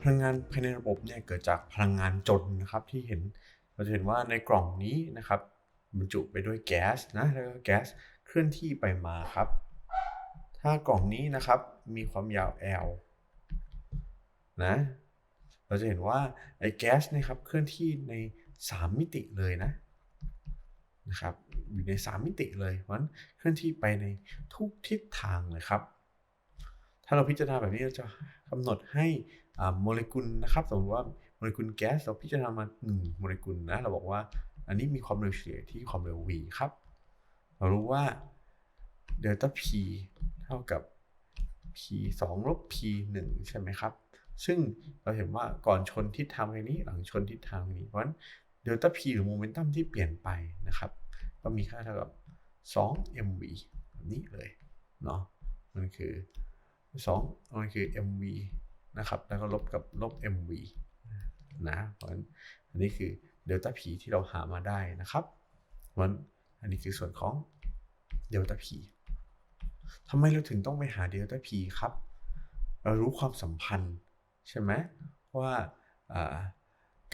พลังงานภายในระบบเนี่ยเกิดจากพลังงานจนนะครับที่เห็นเราจะเห็นว่าในกล่องนี้นะครับบรรจุไปด้วยแก๊สนะแล้วก็แก๊สเคลื่อนที่ไปมาครับ ถ้ากล่องนี้นะครับมีความยาว L นะเราจะเห็นว่าไอ้แก๊สนะครับเคลื่อนที่ใน 3 มิติเลยนะนะครับอยู่ใน 3 มิติเลยเพราะฉะนั้นเคลื่อนที่ไปในทุกทิศทางเลยครับ ถ้าเราพิจารณาแบบนี้เราจะกำหนดให้ โมเลกุลนะครับสมมติว่าโมเลกุลแก๊สเราพิจารณามา1โมเลกุลนะเราบอกว่า อันนี้มีความเร็วเฉลี่ยที่ความเร็ว v ครับ เรารู้ว่าเดลต้า p เท่ากับ p 2ลบ p 1ใช่ไหมครับ ซึ่งเราเห็นว่าก่อนชนทิศทางนี้ หลังชนทิศทางนี้ เพราะฉะนั้นเดลต้า p หรือโมเมนตัมที่เปลี่ยนไปนะครับ ก็มีค่าเท่ากับ 2 mv แบบนี้เลยเนาะมันคือ 2 มันคือ mv นะครับแล้วก็ลบกับลบ mv นะเพราะฉะนั้นอันนี้คือเดลต้า p ที่เราหามาได้นะครับเพราะฉะนั้นอันนี้คือส่วนของเดลต้า p ทำไมเราถึงต้องไปหาเดลต้า p ครับ เรารู้ความสัมพันธ์ใช่ไหมว่า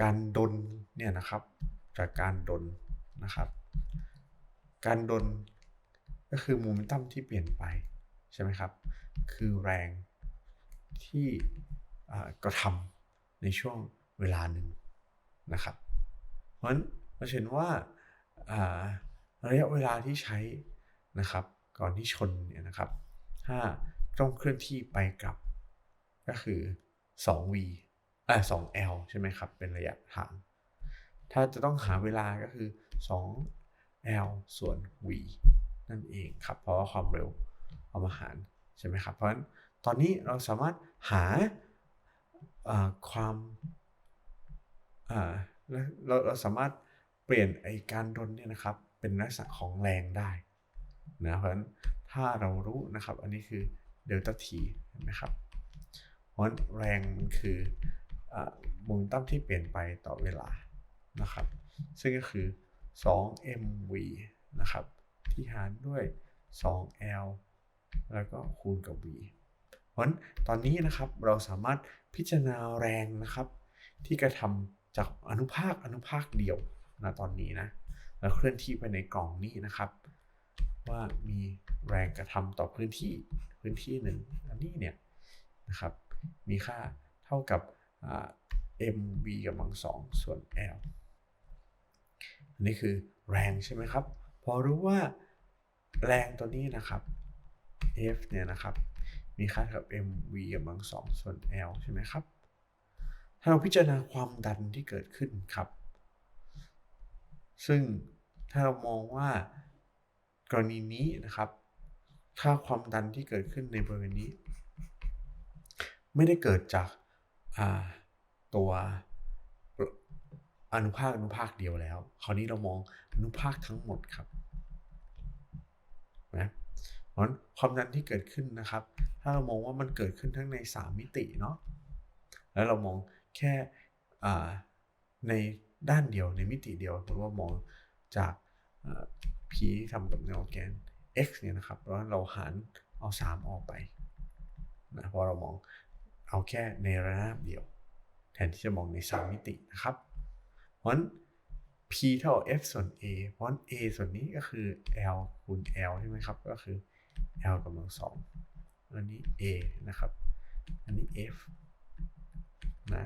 การดนเนี่ยนะครับจากการดนนะครับ การดนก็คือโมเมนตัมที่เปลี่ยนไปใช่ไหมครับ คือแรง ที่กระทำในช่วงเวลาหนึ่งนะครับ เพราะฉะนั้นเราเห็นว่าระยะเวลาที่ใช้นะครับ ก่อนที่ชนเนี่ยนะครับ ถ้าต้องเคลื่อนที่ไปกลับก็คือ 2v อ่า 2l ใช่ไหมครับ เป็นระยะทาง ถ้าจะต้องหาเวลาก็คือ 2l ส่วน v นั่นเองครับ เพราะว่าความเร็วเอามาหารใช่ไหมครับ เพราะฉะนั้น ตอนนี้เราสามารถหาความเราเราสามารถเปลี่ยนไอการดนเนี่ยนะครับเป็นลักษณะของแรงได้นะเพราะฉะนั้นถ้าเรารู้นะครับอันนี้คือเดลต้าทีเห็นไหมครับเพราะฉะนั้นแรงมันคือโมเมนตัมที่เปลี่ยนไปต่อเวลานะครับ ซึ่งก็คือ 2mv นะครับ ที่หารด้วย 2l แล้วก็คูณกับ v เพราะฉะนั้นตอนนี้นะครับเราสามารถพิจารณาแรงนะครับ ที่กระทำจากอนุภาคอนุภาคเดียวนะตอนนี้นะแล้วเคลื่อนที่ไปในกล่องนี้นะครับ ว่ามีแรงกระทำต่อพื้นที่พื้นที่หนึ่งอันนี้เนี่ยนะครับมีค่าเท่ากับ mv กับบังสองส่วน l อันนี้คือแรงใช่ไหมครับ พอรู้ว่าแรงตัวนี้นะครับ F เนี่ยนะครับ มีค่ากับ mv กับบังสองส่วน l ใช่ไหมครับ ถ้าเราพิจารณาความดันที่เกิดขึ้นครับ ซึ่งถ้าเรามองว่ากรณีนี้นะครับ ถ้าความดันที่เกิดขึ้นในบริเวณนี้ ไม่ได้เกิดจากตัวอนุภาคอนุภาคเดียวแล้ว คราวนี้เรามองอนุภาคทั้งหมดครับนะ เพราะความดันที่เกิดขึ้นนะครับ ถ้าเรามองว่ามันเกิดขึ้นทั้งใน 3 มิติเนาะแล้วเรามองแค่ในด้านเดียวในมิติเดียวเพราะว่ามองจาก p ที่ทำกับแนวแกน x เนี่ยนะครับแล้วเราหารเอา 3 ออกไปนะเพราะเรามองเอาแค่ในระนาบเดียว แทนที่จะมองใน 3 มิตินะครับเพราะน p เท่า f ส่วน a เพราะน a ส่วนนี้ก็คือ l คูณ l ใช่ไหมครับ ก็คือ l กำลังสองอันนี้ a นะครับ อันนี้ f นะ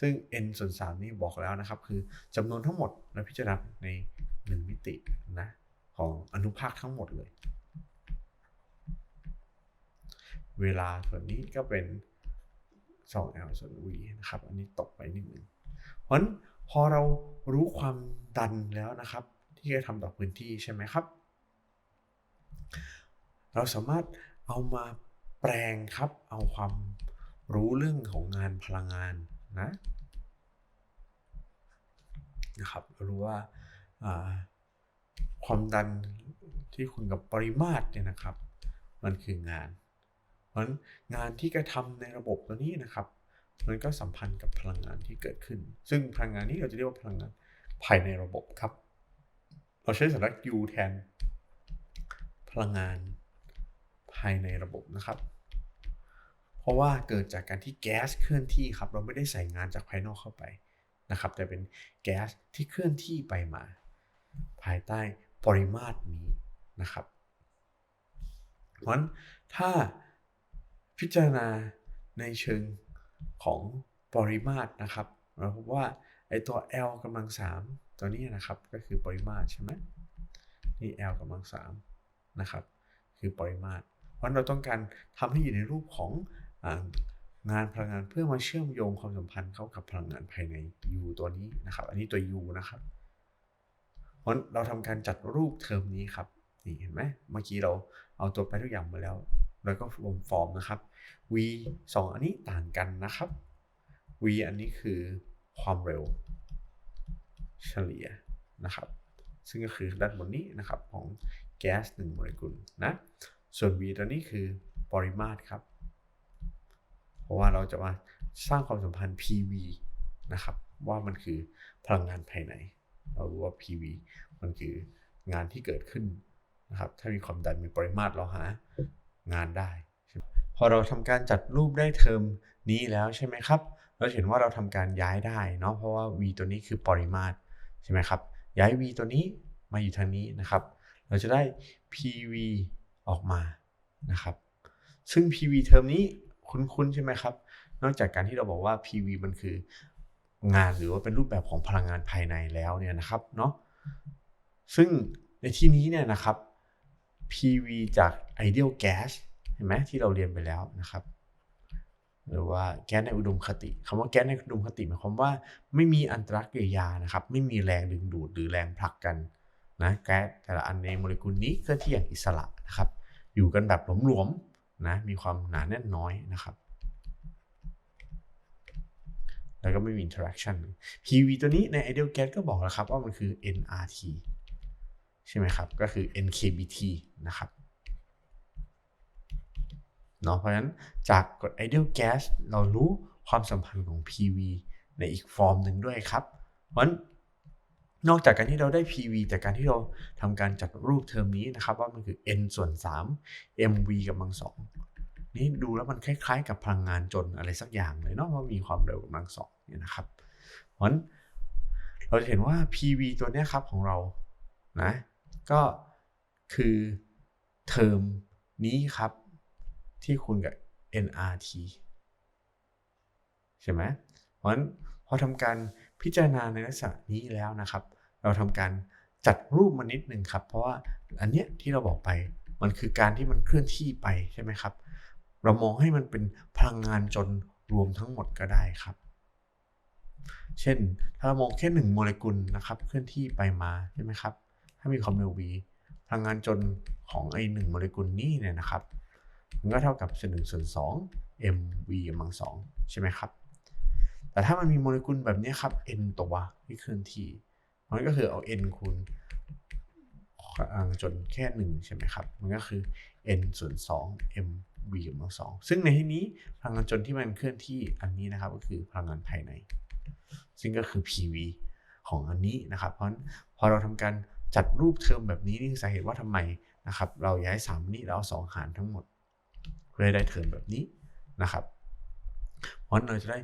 ซึ่ง n ส่วน 3 นี่บอกแล้วนะครับ คือจำนวนทั้งหมดเราพิจารณาใน 1 มิตินะของอนุภาคทั้งหมดเลย เวลาส่วนนี้ก็เป็น 2l ส่วน v นะครับ อันนี้ตกไปนิดนึง เพราะฉะนั้นพอเรารู้ความดันแล้วนะครับ ที่จะทำต่อพื้นที่ใช่ไหมครับ เราสามารถเอามาแปลงครับ เอาความรู้เรื่องของงานพลังงานนะนะครับเรู้ว่าความดันที่คุณกับปริมาตรเนี่ยนะครับ มันคืองาน เพราะฉะนั้นงานที่กระทำในระบบตัวนี้นะครับ มันก็สัมพันธ์กับพลังงานที่เกิดขึ้น ซึ่งพลังงานนี้เราจะเรียกว่าพลังงานภายในระบบครับ เราใช้สัญลักษณ์ U แทนพลังงาน ภายในระบบนะครับ เพราะว่าเกิดจากการที่แก๊สเคลื่อนที่ครับ เราไม่ได้ใส่งานจากภายนอกเข้าไปนะครับ แต่เป็นแก๊สที่เคลื่อนที่ไปมา ภายใต้ปริมาตรนี้นะครับ เพราะฉะนั้นถ้าพิจารณาในเชิงของปริมาตรนะครับเราพบว่าไอตัว L กำลัง3ตัวนี้นะครับก็คือปริมาตรใช่ไหมนี่ L กำลัง3นะครับ คือปริมาตร เพราะเราต้องการทำให้อยู่ในรูปของงานพลังงานเพื่อมาเชื่อมโยงความสัมพันธ์เข้ากับพลังงานภายใน U ตัวนี้นะครับ อันนี้ตัว U นะครับเพราะเราทำการจัดรูปเทอมนี้ครับนี่เห็นไหมเมื่อกี้เราเอาตัวไปทุกอย่างมาแล้ว แล้วก็รวมฟอร์มนะครับ v 2 อันนี้ต่างกันนะครับ v อันนี้คือความเร็วเฉลี่ยนะครับ ซึ่งก็คือด้านบนนี้นะครับของแก๊ส1โมเลกุลนะ ส่วน v ตัวนี้คือปริมาตรครับ เพราะว่าเราจะมาสร้างความสัมพันธ์ PV นะครับ ว่ามันคือพลังงานภายใน เรารู้ว่า PV มันคืองานที่เกิดขึ้นนะครับ ถ้ามีความดันมีปริมาตรเราหางานได้ พอเราทำการจัดรูปได้เทอมนี้แล้วใช่ไหมครับ เราเห็นว่าเราทำการย้ายได้เนาะ เพราะว่า v ตัวนี้คือปริมาตรใช่ไหมครับ ย้าย v ตัวนี้มาอยู่ทางนี้นะครับ เราจะได้ pv ออกมานะครับ ซึ่ง pv เทอมนี้คุ้นๆใช่ไหมครับ นอกจากการที่เราบอกว่า pv มันคืองานหรือว่าเป็นรูปแบบของพลังงานภายในแล้วเนี่ยนะครับเนาะซึ่งในที่นี้เนี่ยนะครับ PV จาก ideal gas เห็นไหมที่เราเรียนไปแล้วนะครับ หรือว่าแก๊สในอุดมคติคำว่าแก๊สในอุดมคติหมายความว่าไม่มีอันตรกิริยานะครับ ไม่มีแรงดึงดูดหรือแรงผลักกัน นะแก๊สแต่ละอันในโมเลกุลนี้เคลื่อนที่อย่างอิสระนะครับ อยู่กันแบบหลวมๆนะมีความหนาแน่นน้อยนะครับ แล้วก็ไม่มีอินเทอร์แอคชั่น PV ตัวนี้ใน ideal gas ก็บอกแล้วครับว่ามันคือ nRT ใช่ไหมครับ ก็คือ NKBT นะครับเนาะเพราะฉะนั้นจากกฎ ideal gas เรารู้ความสัมพันธ์ของ PV ในอีกฟอร์มหนึ่งด้วยครับเพราะฉะนั้น นอกจากการที่เราได้ PV จากการที่เราทำการจัดรูปเทอมนี้นะครับ ว่ามันคือ n ส่วน 3 mv กำลังสองนี่ดูแล้วมันคล้ายๆ กับพลังงานจนอะไรสักอย่างเลยเนาะว่ามีความเร็วกำลังสองเนี่ยนะครับเพราะฉะนั้นเราจะเห็นว่า PV ตัวนี้ครับของเรานะก็คือเทอมนี้ครับ ที่คูณกับ nRT ใช่ไหมเพราะฉะนั้นพอทำการ พิจารณาในลักษณะนี้แล้วนะครับ เราทำการจัดรูปมานิดหนึ่งครับ เพราะว่าอันเนี้ยที่เราบอกไปมันคือการที่มันเคลื่อนที่ไปใช่ไหมครับ เรามองให้มันเป็นพลังงานจนรวมทั้งหมดก็ได้ครับ เช่น ถ้าเรามองแค่หนึ่งโมเลกุลนะครับเคลื่อนที่ไปมาใช่ไหมครับ ถ้ามีความเร็ว v พลังงานจนของไอหนึ่งโมเลกุลนี้เนี่ยนะครับ มันก็เท่ากับส่วนหนึ่งส่วนสอง mv กำลังสองใช่ไหมครับ แต่ถ้ามันมีโมเลกุลแบบนี้ครับ n ตัวที่เคลื่อนที่มันก็คือเอา n คูณพลังจนแค่หนึ่งใช่ไหมครับ มันก็คือ n ส่วนสอง mv กำลังสองซึ่งในที่นี้พลังงานจนที่มันเคลื่อนที่อันนี้นะครับก็คือพลังงานภายใน ซึ่งก็คือ pv ของอันนี้นะครับ เพราะพอเราทำการจัดรูปเทอมแบบนี้นี่คือสาเหตุว่าทำไมนะครับ เราย้าย3นี้แล้วสองหารทั้งหมดเพื่อได้เทอมแบบนี้นะครับ เพราะเราจะได้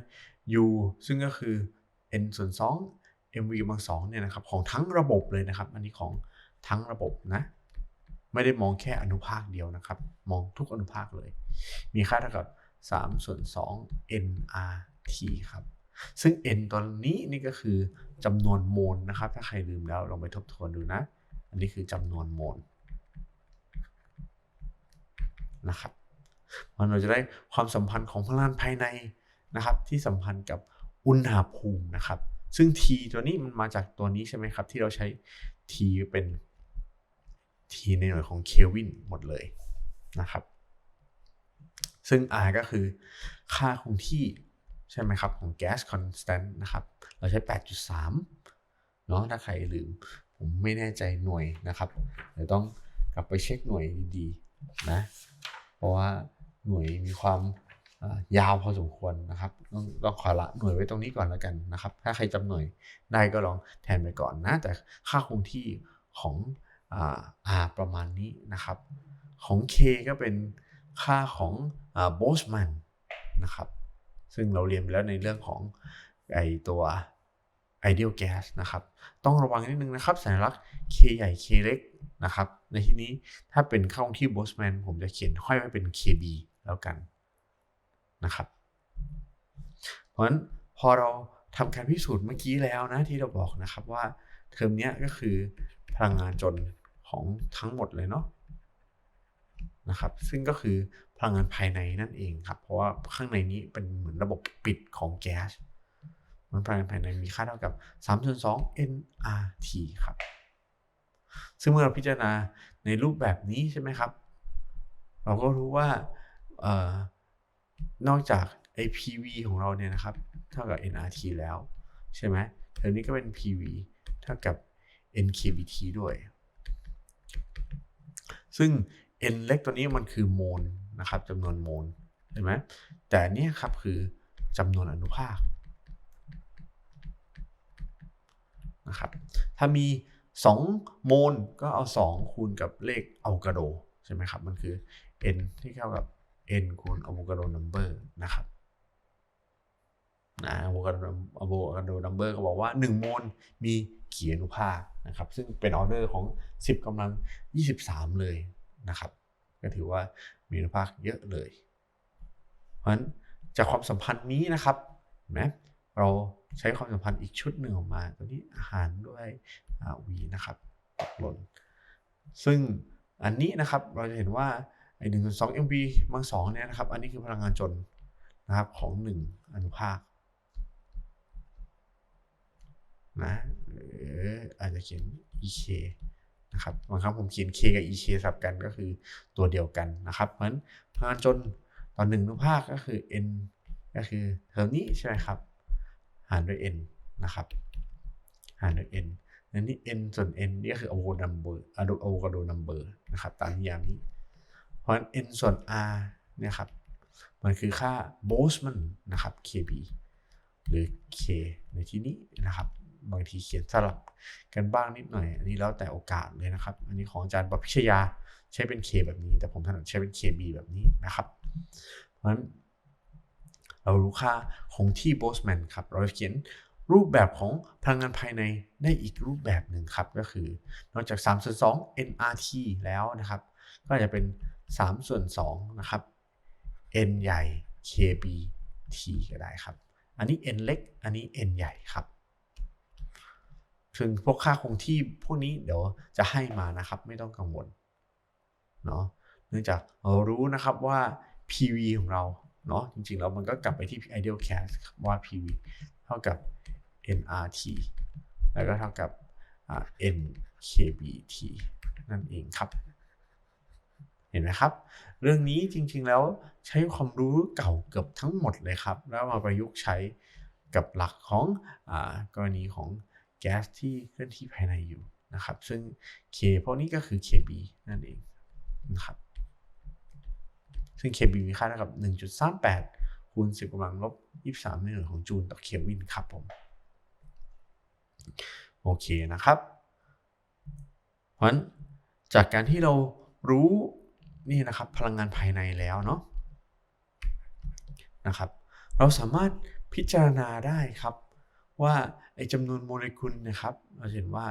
u ซึ่งก็คือ n ส่วน2 mv กำลังสองเนี่ยนะครับของทั้งระบบเลยนะครับ อันนี้ของทั้งระบบนะ ไม่ได้มองแค่อนุภาคเดียวนะครับ มองทุกอนุภาคเลย มีค่าเท่ากับ3ส่วน2 nRT ครับ ซึ่ง n ตัวนี้นี่ก็คือจำนวนโมลนะครับ ถ้าใครลืมแล้วลองไปทบทวนดูนะ อันนี้คือจำนวนโมลนะครับ มันเราจะได้ความสัมพันธ์ของพลังงานภายใน นะครับที่สัมพันธ์กับอุณหภูมินะครับ ซึ่ง T ตัวนี้มันมาจากตัวนี้ใช่ไหมครับ ที่เราใช้ T เป็น T ในหน่วยของเคลวินหมดเลยนะครับ ซึ่ง R ก็คือค่าคงที่ใช่ไหมครับ ของ gas constant นะครับ เราใช้ 8.3 เนาะถ้าใครลืม ผมไม่แน่ใจหน่วยนะครับเดี๋ยวต้องกลับไปเช็คหน่วยดีๆนะ เพราะว่าหน่วยมีความ ยาวพอสมควรนะครับต้องต้องขอละหน่วยไว้ตรงนี้ก่อนแล้วกันนะครับ ถ้าใครจำหน่วยได้ก็ลองแทนไปก่อนนะแต่ค่าคงที่ของอ่าประมาณนี้นะครับ ของ K ก็เป็นค่าของโบสมันนะครับ ซึ่งเราเรียนไปแล้วในเรื่องของไอตัว ideal gas นะครับ ต้องระวังนิดนึงนะครับ สัญลักษณ์ K ใหญ่ K เล็กนะครับ ในที่นี้ถ้าเป็นเข้าที่ Boltzmann ผมจะเขียนห้อยไว้เป็น KB แล้วกัน นะครับ เพราะฉะนั้นพอเราทำการพิสูจน์เมื่อกี้แล้วนะที่เราบอกนะครับว่าเทอมนี้ก็คือพลังงานจนของทั้งหมดเลยเนาะนะครับ ซึ่งก็คือพลังงานภายในนั่นเองครับ เพราะว่าข้างในนี้เป็นเหมือนระบบปิดของแก๊สมันพลังงานภายในมีค่าเท่ากับ3ส่วน2 nRT ครับ ซึ่งเมื่อเราพิจารณาในรูปแบบนี้ใช่ไหมครับ เราก็รู้ว่าออ นอกจากไอ PV ของเราเนี่ยนะครับ เท่ากับ nRT แล้วใช่ไหมเทอมนี้ก็เป็น PV เท่ากับ NKBT ด้วย ซึ่ง n เล็กตัวนี้มันคือโมลนะครับจำนวนโมลเห็นไหมแต่เนี่ยครับคือจำนวนอนุภาคนะครับ ถ้ามี 2 โมลก็เอา 2 คูณกับเลขอะโวคาโดใช่ไหมครับ มันคือ n ที่เท่ากับ n คูณอะโวคาโดนัมเบอร์นะครับนะอะโวคาโดอะโวคาโดนัมเบอร์ก็บอกว่า 1 โมลมีกี่อนุภาคนะครับ ซึ่งเป็นออเดอร์ของ 10กำลัง 23 เลยนะครับ ก็ถือว่ามีอนุภาคเยอะเลย เพราะฉะนั้นจากความสัมพันธ์นี้นะครับนะเราใช้ความสัมพันธ์อีกชุดหนึ่งออกมา ตัวนี้อาหารด้วยวีนะครับตกหล่นซึ่งอันนี้นะครับเราจะเห็นว่า ไอ้หนึ่งสอง MV บางสองเนี่ยนะครับ อันนี้คือพลังงานจนนะครับของหนึ่งอนุภาคนะหรืออาจจะเขียน EK นะครับบางครั้งผมเขียน K กับ EK สับกันก็คือตัวเดียวกันนะครับ เพราะฉะนั้นพลังงานจนตอนหนึ่งอนุภาคก็คือ N ก็คือเทอมนี้ใช่ไหมครับ หารด้วย N นะครับ หารด้วย N นั่นนี่ N ส่วน N นี่ก็คือ avocado number avocado number นะครับ ตามนิยามนี้ เพราะฉะนั้น N ส่วน R เนี่ยครับ มันคือค่า Boltzmann นะครับ KB หรือ K ในที่นี้นะครับ บางทีเขียนสลับกันบ้างนิดหน่อย อันนี้แล้วแต่โอกาสเลยนะครับ อันนี้ของอาจารย์ปพิชยาใช้เป็น K แบบนี้ แต่ผมถนัดใช้เป็น KB แบบนี้นะครับ เพราะฉะนั้นเรารู้ค่าของที่ Boltzmann ครับ เราเขียนรูปแบบของพลังงานภายในได้อีกรูปแบบหนึ่งครับ ก็คือนอกจาก3ส่วน2 nRT แล้วนะครับ ก็จะเป็น 3 ส่วน2นะครับ n ใหญ่ kBt ก็ได้ครับ อันนี้ n เล็ก อันนี้ n ใหญ่ครับซึ่งพวกค่าคงที่พวกนี้เดี๋ยวจะให้มานะครับ ไม่ต้องกังวลเนาะเนื่องจากเรารู้นะครับว่า PV ของเราเนาะจริงๆแล้วมันก็กลับไปที่ ideal gas ว่า PV เท่ากับ nRT แล้วก็เท่ากับ nkBT นั่นเองครับ เห็นไหมครับ เรื่องนี้จริงๆแล้วใช้ความรู้เก่าเกือบทั้งหมดเลยครับ แล้วมาประยุกต์ใช้กับหลักของอกรณีของแก๊สที่เคลื่อนที่ภายในอยู่นะครับ ซึ่ง K พวกนี้ก็คือ KB นั่นเองนะครับ ซึ่ง KB มีค่าเท่ากับ 1.38คูณ10กำลังลบ 23 ในหน่วยของจูลต่อเคลวินครับผม โอเคนะครับ เพราะฉะนั้นจากการที่เรารู้ นี่นะครับพลังงานภายในแล้วเนาะนะครับ เราสามารถพิจารณาได้ครับ ว่าไอ้จำนวนโมเลกุลนะครับเราเห็นว่า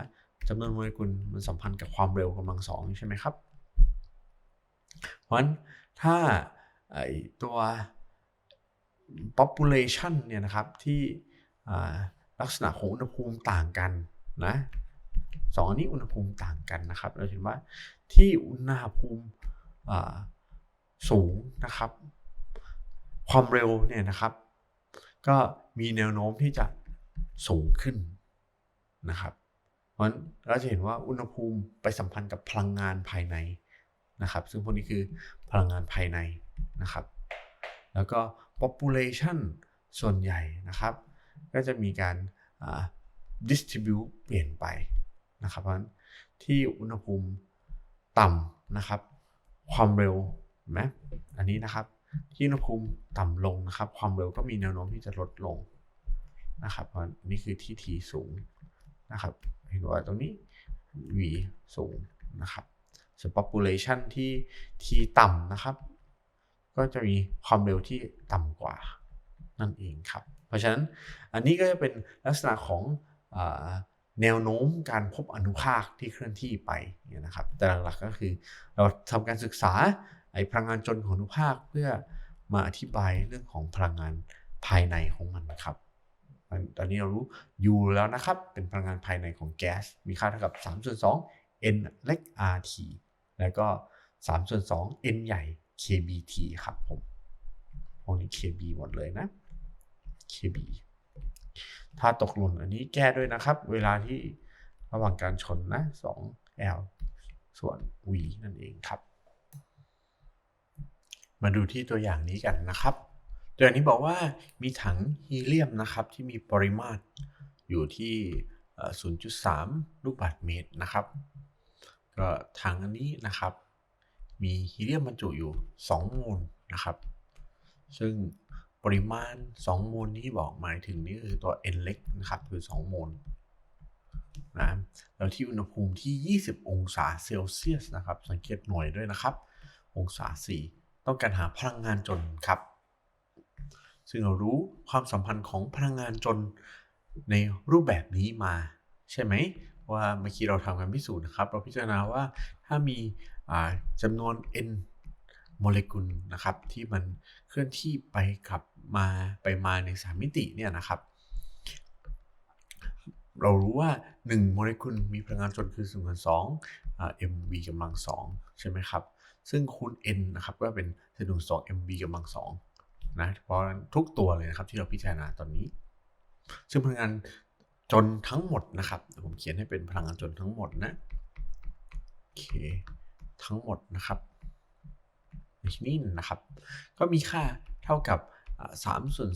จำนวนโมเลกุลมันสัมพันธ์กับความเร็วกำลังสองใช่ไหมครับเพราะฉะนั้นถ้าไอ้ตัว population เนี่ยนะครับที่ลักษณะของอุณหภูมิต่างกันนะสองอันนี้อุณหภูมิต่างกันนะครับ เราเห็นว่าที่อุณหภูมิ สูงนะครับ ความเร็วเนี่ยนะครับ ก็มีแนวโน้มที่จะสูงขึ้นนะครับเพราะฉะนั้นเราจะเห็นว่าอุณหภูมิไปสัมพันธ์กับพลังงานภายในนะครับ ซึ่งพวกนี้คือพลังงานภายในนะครับ แล้วก็ population ส่วนใหญ่นะครับ ก็จะมีการ distribute เปลี่ยนไปนะครับ เพราะฉะนั้นที่อุณหภูมิต่ำนะครับ ความเร็วไหมอันนี้นะครับที่อุณหภูมิต่ำลงนะครับ ความเร็วก็มีแนวโน้มที่จะลดลงนะครับเพราะนี่คือที่ t สูงนะครับ เห็นว่าตรงนี้ v สูงนะครับส่วน population ที่ t ต่ำนะครับ ก็จะมีความเร็วที่ต่ำกว่านั่นเองครับ เพราะฉะนั้นอันนี้ก็จะเป็นลักษณะของอ แนวโน้มการพบอนุภาคที่เคลื่อนที่ไปเนี่ยนะครับ แต่หลักๆก็คือเราทำการศึกษาไอ้พลังงานจนของอนุภาคเพื่อมาอธิบายเรื่องของพลังงานภายในของมันนะครับ ตอนนี้เรารู้ U แล้วนะครับ เป็นพลังงานภายในของแก๊ส มีค่าเท่ากับ3ส่วน2 N เล็ก RT แล้วก็3ส่วน2 N ใหญ่ KBT ครับผมพวกนี้ KB หมดเลยนะ KB ถ้าตกหล่นอันนี้แก้ด้วยนะครับ เวลาที่ระหว่างการชนนะ2 L ส่วน V นั่นเองครับ มาดูที่ตัวอย่างนี้กันนะครับ ตัวอย่างนี้บอกว่ามีถังฮีเลียมนะครับที่มีปริมาตรอยู่ที่ 0.3 ลูกบาศก์เมตรนะครับ ก็ถังอันนี้นะครับ มีฮีเลียมบรรจุอยู่ 2 โมลนะครับ ซึ่ง ปริมาณ 2 โมลนี้บอกหมายถึงนี่คือตัว n เล็กนะครับ คือ 2 โมลนะแล้วที่อุณหภูมิที่ 20 องศาเซลเซียสนะครับ สังเกตหน่วยด้วยนะครับ องศา 4 ต้องการหาพลังงานจนครับ ซึ่งเรารู้ความสัมพันธ์ของพลังงานจนในรูปแบบนี้มา ใช่ไหมว่าเมื่อกี้เราทำการพิสูจน์นะครับ เราพิจารณาว่าถ้ามีจำนวน n โมเลกุลนะครับ ที่มันเคลื่อนที่ไปกับ มาไปมาในสามมิติเนี่ยนะครับ เรารู้ว่า 1 โมเลกุลมีพลังงานจนคือส่วน2 mv กำลัง2ใช่ไหมครับ ซึ่งคูณ n นะครับก็เป็น1ส่วน2 mv กำลัง2นะเพราะทุกตัวเลยนะครับที่เราพิจารณาตอนนี้ ซึ่งพลังงานจนทั้งหมดนะครับ ผมเขียนให้เป็นพลังงานจนทั้งหมดนะโอเคทั้งหมดนะครับในที่นี้นะครับ ก็มีค่าเท่ากับ 3ส่วน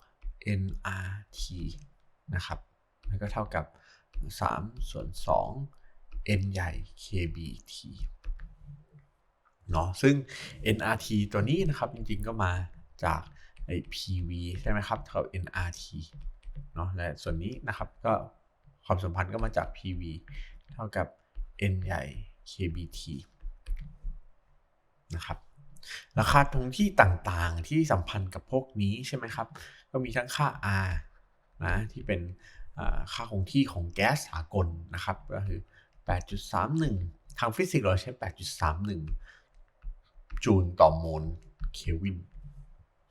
2 nRT นะครับแล้วก็เท่ากับ3ส่วน2 n ใหญ่ kBT เนาะซึ่ง nRT ตัวนี้นะครับจริงๆก็มาจากไอ้ PV ใช่ไหมครับเท่า nRT เนาะและส่วนนี้นะครับก็ความสัมพันธ์ก็มาจาก PV เท่ากับ n ใหญ่ kBT นะครับ ราคาตรงที่ต่างๆที่สัมพันธ์กับพวกนี้ใช่ไหมครับ ก็มีทั้งค่า R นะที่เป็นค่าคงที่ของแก๊สสากลนะครับก็คือ 8.31 ทางฟิสิกส์เราใช้ 8.31 จูลต่อโมลเคลวิน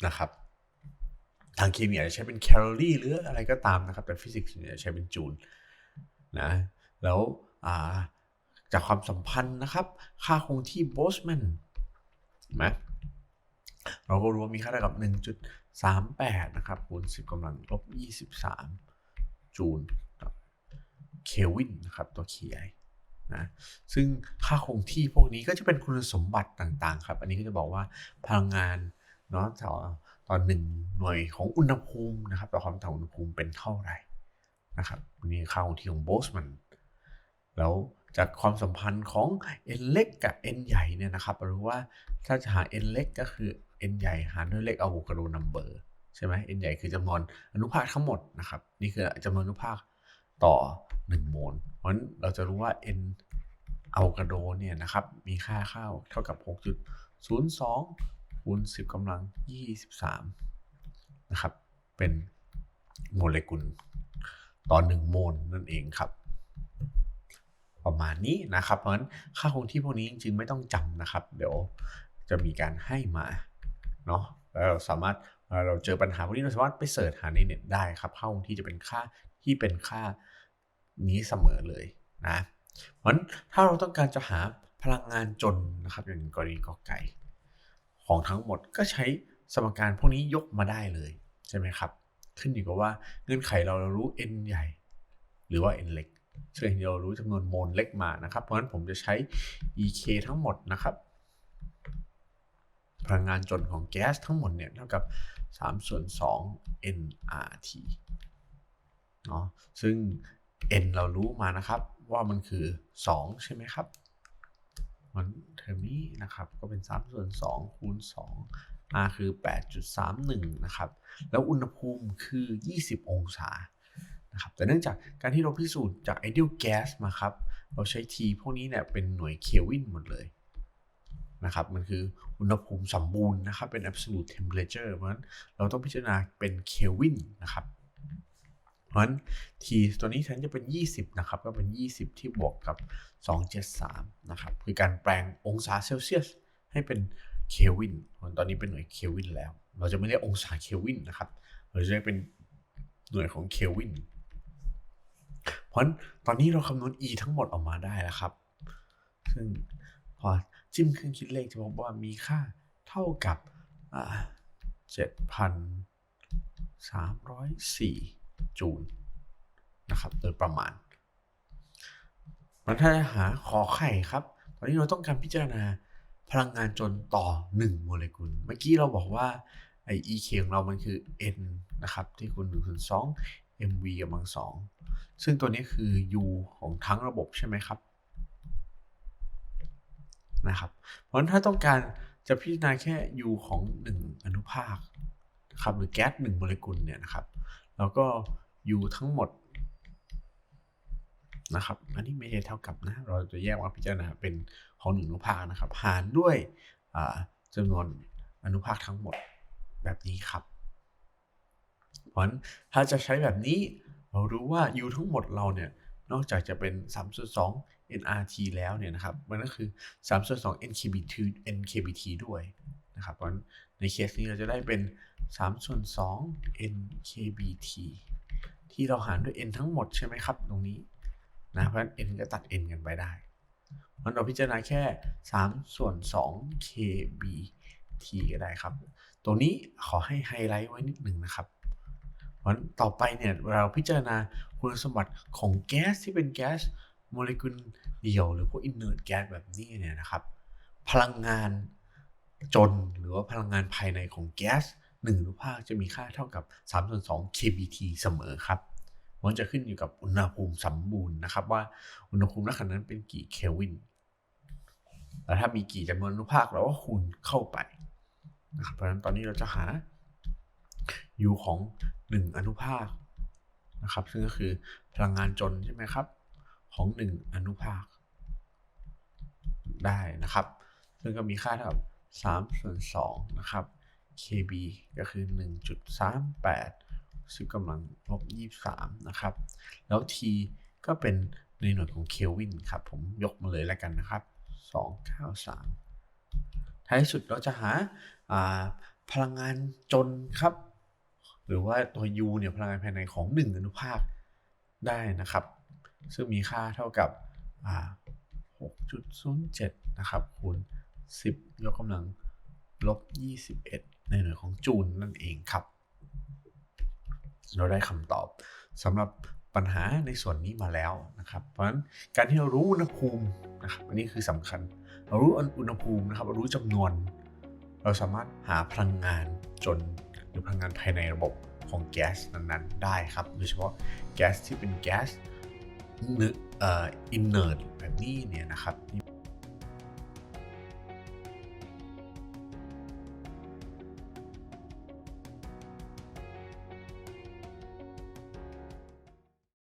นะครับทางเคมีอาจจะใช้เป็นแคลอรี่หรืออะไรก็ตามนะครับ แต่ฟิสิกส์เนี่ยใช้เป็นจูลนะแล้วจากความสัมพันธ์นะครับ ค่าคงที่โบสแมน ไหมเราก็รู้ว่ามีค่าเท่ากับ 1.38 นะครับคูณ 10กำลังลบ 23 จูลเควินนะครับ ตัว ki นะซึ่งค่าคงที่พวกนี้ก็จะเป็นคุณสมบัติต่างๆ ครับ อันนี้ก็จะบอกว่าพลังงานเนาะต่อตอนหนึ่งหน่วยของอุณหภูมินะครับต่อความต่างอุณหภูมิเป็นเท่าไหร่นะครับนี่ค่าคงที่ของโบสมัน แล้ว จากความสัมพันธ์ของ n เล็กกับ n ใหญ่เนี่ยนะครับรู้ว่าถ้าจะหา n เล็กก็คือ n ใหญ่หารด้วยเลขอะโวคาโดนัมเบอร์ใช่ไหม n ใหญ่คือจำนวนอนุภาคทั้งหมดนะครับ นี่คือจำนวนอนุภาคต่อ 1 โมลเพราะฉะนั้นเราจะรู้ว่า n อะโวคาโดเนี่ยนะครับมีค่าข้าวเท่ากับ 6.02คูณ10กำลัง 23 นะครับ เป็นโมเลกุลต่อ 1 โมลนั่นเองครับ ประมาณนี้นะครับ เพราะฉะนั้นค่าคงที่พวกนี้จริงๆไม่ต้องจำนะครับ เดี๋ยวจะมีการให้มาเนาะแล้วเราสามารถเราเจอปัญหาพวกนี้เราสามารถไปเสิร์ชหาในเน็ตได้ครับค่าคงที่จะเป็นค่าที่เป็นค่านี้เสมอเลยนะเพราะฉะนั้นถ้าเราต้องการจะหาพลังงานจนนะครับอย่างกรณีกอไก่ ของทั้งหมดก็ใช้สมการพวกนี้ยกมาได้เลยใช่ไหมครับ ขึ้นอยู่กับว่าเงื่อนไขเราเรารู้ n ใหญ่ หรือว่า n เล็ก ซึ่งเรารู้จำนวนโมลเล็กมานะครับ เพราะฉะนั้นผมจะใช้ EK ทั้งหมดนะครับ พลังงานจนของแก๊สทั้งหมดเนี่ยเท่ากับ3ส่วน2 nRT เนาะซึ่ง n เรารู้มานะครับว่ามันคือ 2 ใช่ไหมครับมันเทอมนี้นะครับก็เป็น3ส่วน2คูณ2 r คือ 8.31 นะครับ แล้วอุณหภูมิคือ 20 องศา นะครับแต่เนื่องจากการที่เราพิสูจน์จาก ideal gas มาครับเราใช้ T พวกนี้เนี่ยเป็นหน่วยเควินหมดเลยนะครับมันคืออุณหภูมิสมบูรณ์นะครับเป็น absolute temperature เพราะฉะนั้นเราต้องพิจารณาเป็นเควินนะครับเพราะฉะนั้น t ตัวนี้แทนจะเป็น 20 นะครับ ก็เป็น 20 ที่บวกกับ 273 นะครับ คือการแปลงองศาเซลเซียสให้เป็นเควินตอนนี้เป็นหน่วยเควินแล้ว เราจะไม่เรียกองศาเควินนะครับ เราจะเรียกเป็นหน่วยของเควิน เพราะตอนนี้เราคำนวณ e ทั้งหมดออกมาได้แล้วครับ ซึ่งพอจิ้มเครื่องคิดเลขจะพบว่ามีค่าเท่ากับเจ็ดพันสามร้อยสี่จูลนะครับ โดยประมาณมันถ้าจะหาขอไข่ครับ ตอนนี้เราต้องการพิจารณาพลังงานจนต่อ 1 โมเลกุล เมื่อกี้เราบอกว่าไอ EK ของเรามันคือ N นะครับ ที่คูณ1คูณ2 MV กำลังสองซึ่งตัวนี้คือ U ของทั้งระบบใช่ไหมครับนะครับ เพราะฉะนั้นถ้าต้องการจะพิจารณาแค่ U ของ 1 อนุภาคนะครับหรือแก๊ส1โมเลกุลเนี่ยนะครับแล้วก็ U ทั้งหมดนะครับ อันนี้ไม่ใช่เท่ากับนะ เราจะแยกมาพิจารณาเป็นของหนึ่งอนุภาคนะครับ หารด้วยจำนวนอนุภาคทั้งหมดแบบนี้ครับ เพราะฉะนั้นถ้าจะใช้แบบนี้ เรารู้ว่า U ทั้งหมดเราเนี่ย นอกจากจะเป็น 3.2 nRT แล้วเนี่ยนะครับ มันก็คือ 3.2 NKBT NKBT ด้วยนะครับเพราะฉะนั้นในเคสนี้เราจะได้เป็น3ส่วน2 NKBT ที่เราหารด้วย n ทั้งหมดใช่ไหมครับ ตรงนี้นะเพราะฉะนั้น n ก็ตัด n กันไปได้มันเราพิจารณาแค่ 3 ส่วน 2 kbt ก็ได้ครับตรงนี้ขอให้ไฮไลท์ไว้นิดหนึ่งนะครับ เพราะต่อไปเนี่ยเราพิจารณาคุณสมบัติของแก๊สที่เป็นแก๊สโมเลกุลเดี่ยว หรือพวกอินเนอร์แก๊สแบบนี้เนี่ยนะครับ พลังงานจนหรือว่าพลังงานภายในของแก๊ส1อนุภาคจะมีค่าเท่ากับ3ส่วน2 kBT เสมอครับ มันจะขึ้นอยู่กับอุณหภูมิสมบูรณ์นะครับ ว่าอุณหภูมิณขณะนั้นเป็นกี่เคลวินแล้วถ้ามีกี่จำนวนอนุภาคเราก็คูณเข้าไปนะครับเพราะฉะนั้นตอนนี้เราจะหา u ของ 1 อนุภาคนะครับซึ่งก็คือพลังงานจนใช่ไหมครับ ของ 1 อนุภาค ได้นะครับ ซึ่งก็มีค่าเท่ากับ3ส่วน2นะครับ kb ก็คือ 1.38 10กำลังลบ23 นะครับ แล้ว t ก็เป็นในหน่วยของเคลวินครับ ผมยกมาเลยแล้วกันนะครับ 293 ท้ายสุดเราจะหาพลังงานจนครับ หรือว่าตัว U เนี่ยพลังงานภายในของ 1 อนุภาคได้นะครับ ซึ่งมีค่าเท่ากับ 6.07 นะครับ คูณ 10 ยกกำลังลบ 21 ในหน่วยของจูลนั่นเองครับ เราได้คำตอบสำหรับปัญหาในส่วนนี้มาแล้วนะครับ เพราะฉะนั้นการที่เรารู้อุณหภูมินะครับอันนี้คือสำคัญ เรารู้อุณหภูมินะครับเรารู้จำนวน เราสามารถหาพลังงานจน หรือพลังงานภายในระบบของแก๊สนั้นๆ ได้ครับ โดยเฉพาะแก๊สที่เป็นแก๊สเอ่ออินเนอร์แบบนี้เนี่ยนะครับ